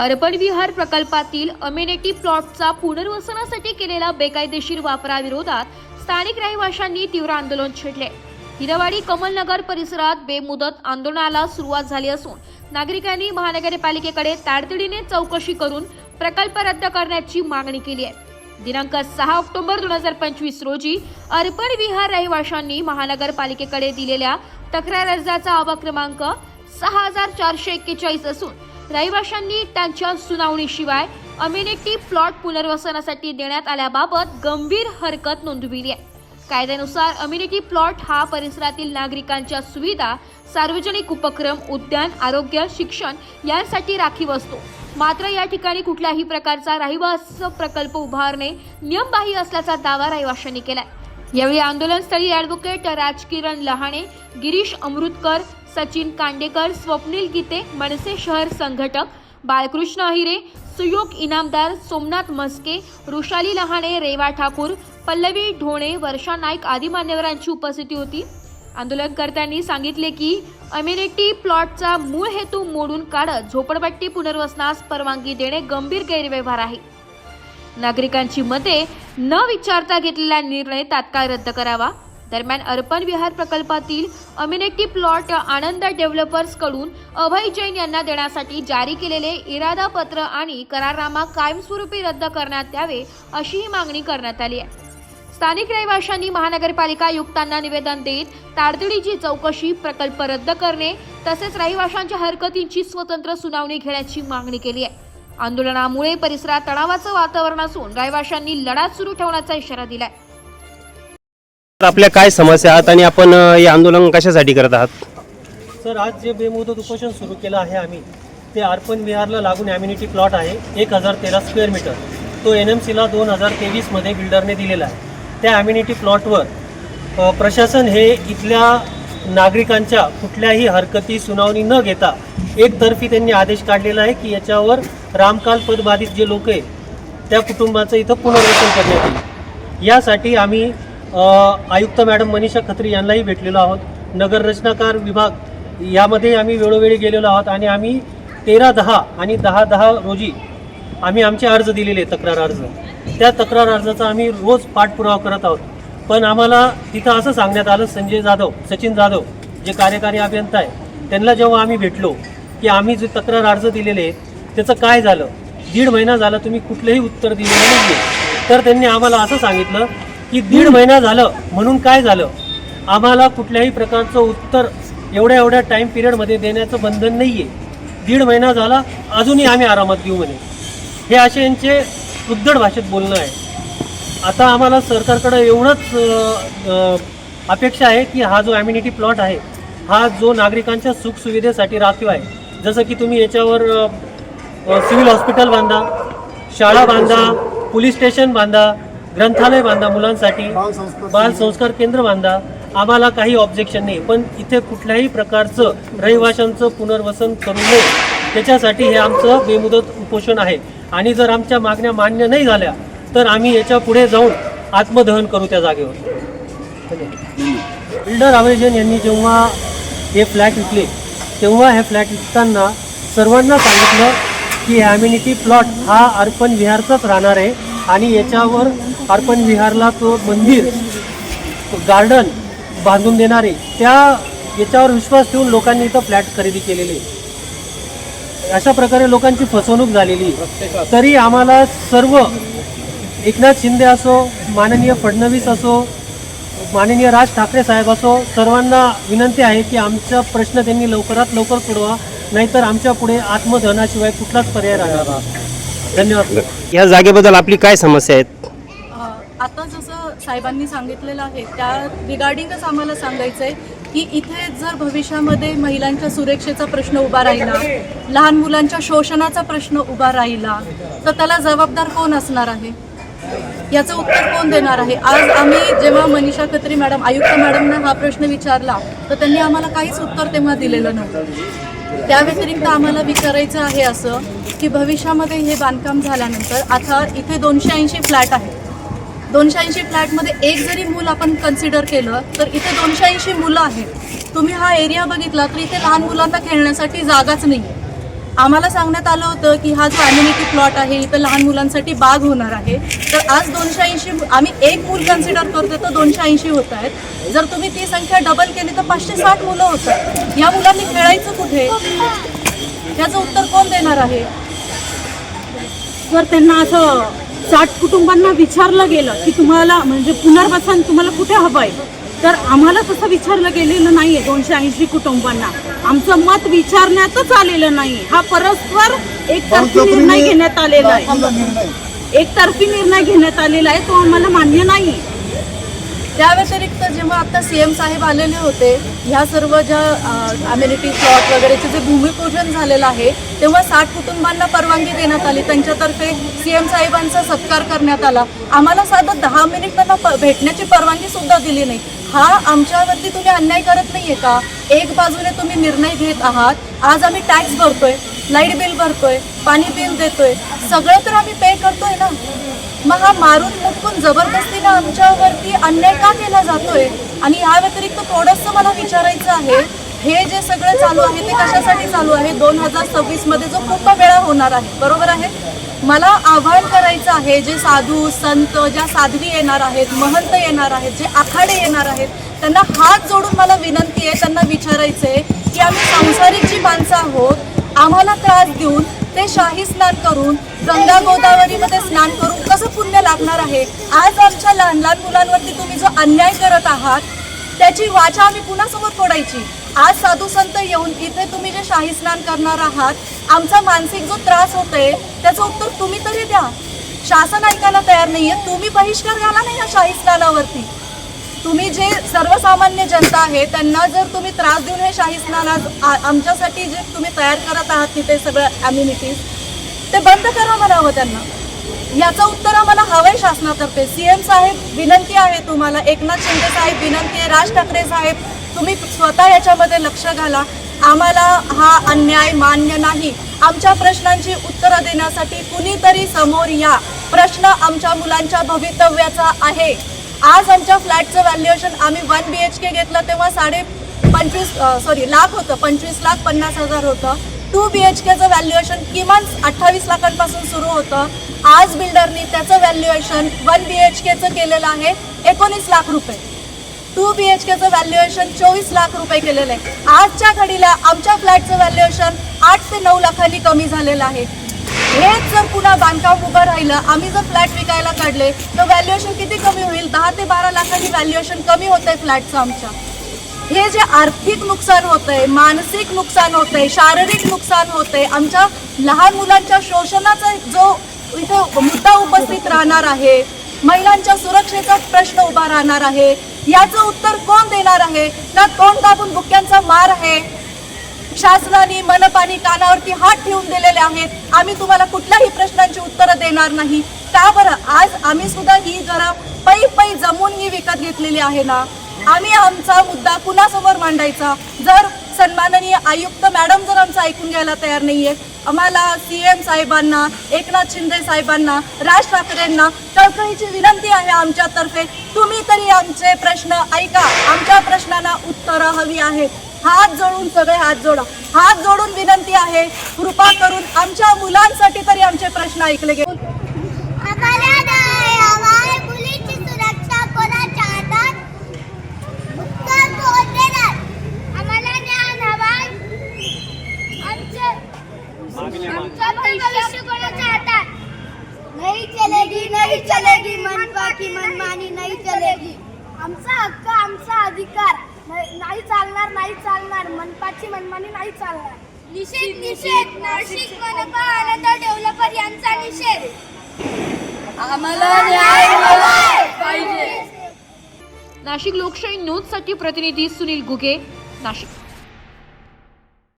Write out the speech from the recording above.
Urban विहार प्रकल्पातील amenity प्लॉटचा पुनर्वसनासाठी केलेला बेकायदेशीर वापराविरोधात स्थानिक रहिवाशांनी तीव्र आंदोलन छेडले. हिरवाडी कमलनगर परिसरात बेमुदत आंदोलनाला सुरुवात झाली असून नागरिकांनी महानगरपालिकेकडे तातडीने चौकशी करून प्रकल्प रद्द करण्याची मागणी केली आहे. दिनांक सहा ऑक्टोबर दोन हजार पंचवीस रोजी अर्पण विहार रहिवाशांनी महानगरपालिकेकडे दिलेल्या तक्रार अर्जाचा आवा क्रमांक सहा हजार चारशे एक्केचाळीस असून रहिवाशांनी त्यांच्या सुनावणीशिवाय अम्युनिटी प्लॉट पुनर्वसनासाठी देण्यात आल्याबाबत गंभीर हरकत नोंदविली आहे. कायद्यानुसार अम्युनिटी प्लॉट हा परिसरातील नागरिकांच्या सुविधा सार्वजनिक उपक्रम उद्यान आरोग्य शिक्षण यांसाठी राखीव असतो. मात्र या ठिकाणी कुठल्याही प्रकारचा रहिवास प्रकल्प उभारणे नियमबाह्य असल्याचा दावा रहिवाशांनी केलाय. यावेळी आंदोलनस्थळी ॲडव्होकेट राजकिरण लहाणे गिरीश अमृतकर सचिन कांडेकर स्वप्नील गीते मनसे शहर संघटक बाळकृष्ण अहिरे सुयोग इनामदार सोमनाथ मस्के ऋषाली लहाणे रेवा ठाकूर पल्लवी ढोणे वर्षा नाईक आदी मान्यवरांची उपस्थिती होती. आंदोलनकर्त्यांनी सांगितले की अम्युनिटी प्लॉटचा मूळ हेतू मोडून काढत झोपडपट्टी पुनर्वसनास परवानगी देणे गंभीर गैरव्यवहार आहे. नागरिकांची मते न विचारता घेतलेला निर्णय तात्काळ रद्द करावा. दरम्यान अर्पण विहार प्रकल्पातील अम्युनिटी प्लॉट आनंद डेव्हलपर्सकडून अभय जैन यांना देण्यासाठी जारी केलेले इरादा पत्र आणि करारनामा कायमस्वरूपी रद्द करण्यात यावे अशीही मागणी करण्यात आली आहे. स्थानिक रहिवाशांनी महानगरपालिका आयुक्तांना निवेदन देत तातडीची चौकशी प्रकल्प रद्द करणे तसेच रहिवाशांच्या हरकतींची स्वतंत्र सुनावणी घेण्याची मागणी केली आहे. आंदोलनामुळे परिसरात तणावाचं वातावरण असून रहिवाशांनी लढा सुरू ठेवण्याचा इशारा दिलाय. आहे आपल्या काय समस्या आहात आणि आपण हे आंदोलन कशासाठी करत आहात? सर आज जे बेमुदत उपोषण सुरू केलं आहे आम्ही ते अर्पण विहारला लागून ॲम्युनिटी प्लॉट आहे एक हजार तेरा स्क्वेअर मीटर. तो एन एम सीला दोन हजार तेवीसमध्ये बिल्डरने दिलेला आहे. त्या ॲम्युनिटी प्लॉटवर अ, प्रशासन हे इथल्या नागरिकांच्या कुठल्याही हरकती सुनावणी न घेता एकतर्फी त्यांनी आदेश काढलेला आहे की याच्यावर रामकाल पदबाधित जे लोक आहे त्या कुटुंबाचं इथं पुनर्वसन करण्यात येईल. यासाठी आम्ही आयुक्त मॅडम मनीषा खत्री यांनाही भेटलेलो आहोत. नगर रचनाकार विभाग यामध्ये आम्ही वेळोवेळी गेलेलो आहोत आणि आम्ही तेरा दहा आणि दहा दहा रोजी आम्ही आमचे अर्ज दिलेले तक्रार अर्ज. त्या तक्रार अर्जाचा आम्ही रोज पाठपुरावा करत आहोत. पण आम्हाला तिथं असं सांगण्यात आलं संजय जाधव सचिन जाधव जे कार्यकारी अभियंता आहे त्यांना जेव्हा आम्ही भेटलो की आम्ही जे तक्रार अर्ज दिलेले आहेत त्याचं काय झालं? दीड महिना झाला तुम्ही कुठलंही उत्तर दिलेलं नाही तर त्यांनी आम्हाला असं सांगितलं की दीड महिना झालं म्हणून काय झालं? आम्हाला कुठल्याही प्रकारचं उत्तर एवढ्या एवढ्या टाईम पिरियडमध्ये देण्याचं बंधन नाही आहे दीड महिना झाला अजूनही आम्ही आरामात देऊ म्हणे. हे असे यांचे उद्धड भाषेत बोलणं आहे. आता आम्हाला सरकारकडं एवढंच अपेक्षा आहे की हा जो ॲम्युनिटी प्लॉट आहे हा जो नागरिकांच्या सुखसुविधेसाठी राखीव आहे. जसं की तुम्ही याच्यावर सिव्हिल हॉस्पिटल बांधा शाळा बांधा पोलीस स्टेशन बांधा ग्रंथालय बांधा मुलांसाठी बाल संस्कार केंद्र. बांधा. आम्हाला काही ऑब्जेक्शन नाही पण इथे कुठल्याही प्रकारचं रहिवाशांचं पुनर्वसन करू नये. त्याच्यासाठी हे आमचं बेमुदत उपोषण आहे. आणि जर आमच्या मागण्या मान्य नाही झाल्या तर आम्ही याच्यापुढे जाऊन आत्मदहन करू त्या जागेवर. बिल्डर अवेजन यांनी जेव्हा हे फ्लॅट विकले तेव्हा हे फ्लॅट विकताना सर्वांना सांगितलं की ॲम्युनिटी प्लॉट हा अर्पण विहारचाच राहणार आहे. आणि याच्यावर अर्पण विहारला तो मंदिर गार्डन बांधून देणारे त्या याच्यावर विश्वास ठेवून लोकांनी इथं फ्लॅट खरेदी केलेले. अशा प्रकारे लोकांची फसवणूक झालेली. तरी आम्हाला सर्व एकनाथ शिंदे असो माननीय फडणवीस असो माननीय राज ठाकरे साहेब असो सर्वांना विनंती आहे की आमचा प्रश्न त्यांनी लवकरात लवकर सोडवा नाहीतर आमच्या पुढे आत्मदहनाशिवाय कुठलाच पर्याय राहणार धन्यवाद. या जागेबद्दल आपली काय समस्या आहेत? आता जसं साहेबांनी सांगितलेलं आहे त्या रिगार्डिंगच आम्हाला सांगायचं आहे की इथे जर भविष्यामध्ये महिलांच्या सुरक्षेचा प्रश्न उभा राहिला लहान मुलांच्या शोषणाचा प्रश्न उभा राहिला तर त्याला जबाबदार कोण असणार आहे? याचं उत्तर कोण देणार आहे? आज आम्ही जेव्हा मनीषा खत्री मॅडम आयुक्त मॅडमना हा प्रश्न विचारला तर त्यांनी आम्हाला काहीच उत्तर तेव्हा दिलेलं नव्हतं. त्या व्यतिरिक्त आम्हाला विचारायचं आहे असं की भविष्यामध्ये हे बांधकाम झाल्यानंतर आता इथे दोनशे ऐंशी फ्लॅट आहेत. दोनशे ऐंशी फ्लॅटमध्ये एक जरी मूल आपण कन्सिडर केलं तर इथे दोनशे ऐंशी मुलं आहेत. तुम्ही हा एरिया बघितला तर इथे लहान मुलांना खेळण्यासाठी जागाच नाही आहे आम्हाला सांगण्यात आलं होतं की हा जो अम्युनिटी प्लॉट आहे इथं लहान मुलांसाठी बाग होणार आहे. तर आज दोनशे ऐंशी आम्ही एक मूल कन्सिडर करतो तर दोनशे ऐंशी होत आहेत. जर तुम्ही ती संख्या डबल केली तर पाचशे साठ मुलं होतात. या मुलांनी खेळायचं कुठे? याचं उत्तर कोण देणार आहे? जर त्यांना असं साठ कुटुंबांना विचारलं गेलं की तुम्हाला म्हणजे पुनर्वसन तुम्हाला कुठे हवं आहे तर आम्हाला तसं विचारलं गेलेलं नाहीये दोनशे ऐंशी कुटुंबांना. आमचं मत विचारण्यातच आलेलं नाही हा परस्पर एकतर्फी निर्णय घेण्यात आलेला आहे. एकतर्फी निर्णय घेण्यात आलेला आहे तो आम्हाला मान्य नाही त्या व्यतिरिक्त जेव्हा आता सी एम साहेब आलेले होते ह्या सर्व ज्या अम्युनिटी प्लॉट वगैरेचे जे भूमिपूजन झालेलं आहे तेव्हा साठ कुटुंबांना परवानगी देण्यात आली. त्यांच्यातर्फे सी एम साहेबांचा सत्कार करण्यात आला. आम्हाला साधं दहा मिनिट त्यांना प भेटण्याची परवानगी सुद्धा दिली नाही. हा आमच्यावरती तुम्ही अन्याय करत नाही आहे का? एक बाजूने तुम्ही निर्णय घेत आहात. आज आम्ही टॅक्स भरतोय लाइट बिल भरतोय पाणी बिल देतोय. सगळं तर आम्ही पे करतोय ना? मग हा मारून मुटकून जबरदस्तीनं आमच्यावरती अन्याय का केला जातोय? आणि या व्यतिरिक्त थोडंसं मला विचारायचं आहे हे जे सगळं चालू आहे ते कशासाठी चालू आहे? दोन हजार सव्वीसमध्ये जो कुंभमेळा होणार आहे बरोबर आहे? मला आवाहन करायचं आहे जे साधू संत ज्या साध्वी येणार आहेत महंत येणार आहेत जे आखाडे येणार आहेत त्यांना हात जोडून मला विनंती आहे त्यांना विचारायचंय की आम्ही संसारिक जी माणसं आहोत आम्हाला त्रास देऊन ते शाही स्नान करून गंगा गोदावरीमध्ये स्नान करून कसं पुण्य लागणार आहे? आज आमच्या लहान लहान मुलांवरती तुम्ही जो अन्याय करत आहात त्याची वाचा आम्ही पुन्हा समोर फोडायची? आज साधू संत येऊन इथे तुम्ही जे शाही स्नान करणार आहात आमचा मानसिक जो त्रास होतोय त्याचं उत्तर तुम्ही तरी द्या. शासन ऐकायला तयार नाहीये तुम्ही बहिष्कार घाला नाही या शाही स्नानावरती. तुम्ही जे सर्वसामान्य जनता आहे त्यांना जर तुम्ही त्रास देऊन हे शाही स्नान आज आमच्यासाठी जे तुम्ही तयार करत आहात तिथे सगळं अम्युनिटीज ते बंद करा म्हणावं त्यांना. याचं उत्तर आम्हाला हवंय शासनातर्फे. सीएम साहेब विनंती आहे तुम्हाला. एकनाथ शिंदे साहेब विनंती आहे. राज ठाकरे साहेब तुम्ही स्वतः याच्यामध्ये लक्ष घाला. आम्हाला हा अन्याय मान्य नाही. आमच्या प्रश्नांची उत्तरं देण्यासाठी कुणीतरी समोर या. प्रश्न आमच्या मुलांच्या भवितव्याचा आहे. आज आमच्या फ्लॅटचं व्हॅल्युएशन आम्ही वन बी एच के घेतलं तेव्हा साडे पंचवीस सॉरी लाख होतं. पंचवीस लाख पन्नास हजार होतं. टू बी एच केचं व्हॅल्युएशन किमान अठ्ठावीस लाखांपासून सुरू होतं. आज बिल्डरनी त्याचं व्हॅल्युएशन वन बी एच केचं केलेलं आहे एकोणीस लाख रुपये. टू बी एच केचं व्हॅल्युएशन चोवीस लाख रुपये केलेलं आहे. आजच्या घडीला आमच्या फ्लॅटचं व्हॅल्युएशन आठ ते नऊ लाखांनी कमी झालेलं आहे. हेच जर पुन्हा बांधकाम उभं राहिलं आम्ही जर फ्लॅट विकायला काढले तर व्हॅल्युएशन किती कमी होईल? दहा ते बारा लाखांनी व्हॅल्युएशन कमी होत आहे फ्लॅटचं आमच्या. हे जे आर्थिक नुकसान होतंय मानसिक नुकसान होतंय शारीरिक नुकसान होत आहे आमच्या लहान मुलांच्या शोषणाचा जो इथे मुद्दा उपस्थित राहणार आहे महिलांच्या सुरक्षेचा प्रश्न उभा राहणार आहे याचं उत्तर कोण देणार आहे? ना तोंड दाबून बुक्यांचा मार आहे? शासनाने मनपानी कानावरती हात ठेवून दिलेले आहेत. आम्ही तुम्हाला कुठल्याही प्रश्नांची उत्तरं देणार नाही. का बरं आज आम्ही सुद्धा ही जरा पै पै जमून ही विकत घेतलेली आहे ना. आम्ही आमचा मुद्दा कुणासमोर मांडायचा? जर सन्माननीय आयुक्त मॅडम जर आमचं ऐकून घ्यायला तयार नाही आहे आम्हाला सी एम साहेबांना एकनाथ शिंदे साहेबांना राज ठाकरेंना कळकळीची विनंती आहे आमच्यातर्फे. तुम्ही तरी आमचे प्रश्न ऐका. आमच्या प्रश्नांना उत्तरं हवी आहेत. हात जोडून सगळे हात जोडा. हात जोडून विनंती आहे कृपा करून आमच्या मुलांसाठी तरी आमचे प्रश्न ऐकले गेले आम्हाला नाही हवाय मुलीची सुरक्षा कोणाच्या हातात उत्तर कोण देणार आम्हाला ज्ञान हवाय आमचे आमचं भविष्य कोणाच्या हातात नाही चलेगी नाही चलेगी मनपा की मनमानी नाही चलेगी आमचा हक्क आमचा अधिकार नाही नाही चालणार नाही चालणार मनपाची मनमानी नाही चालणार. निषेध निषेध. नाशिक मनपा आनंद डेव्हलपर यांचा निषेध. आम्हाला न्याय पाहिजे. नाशिक लोकशाही न्यूजसाठी प्रतिनिधी सुनील घुगे नाशिक.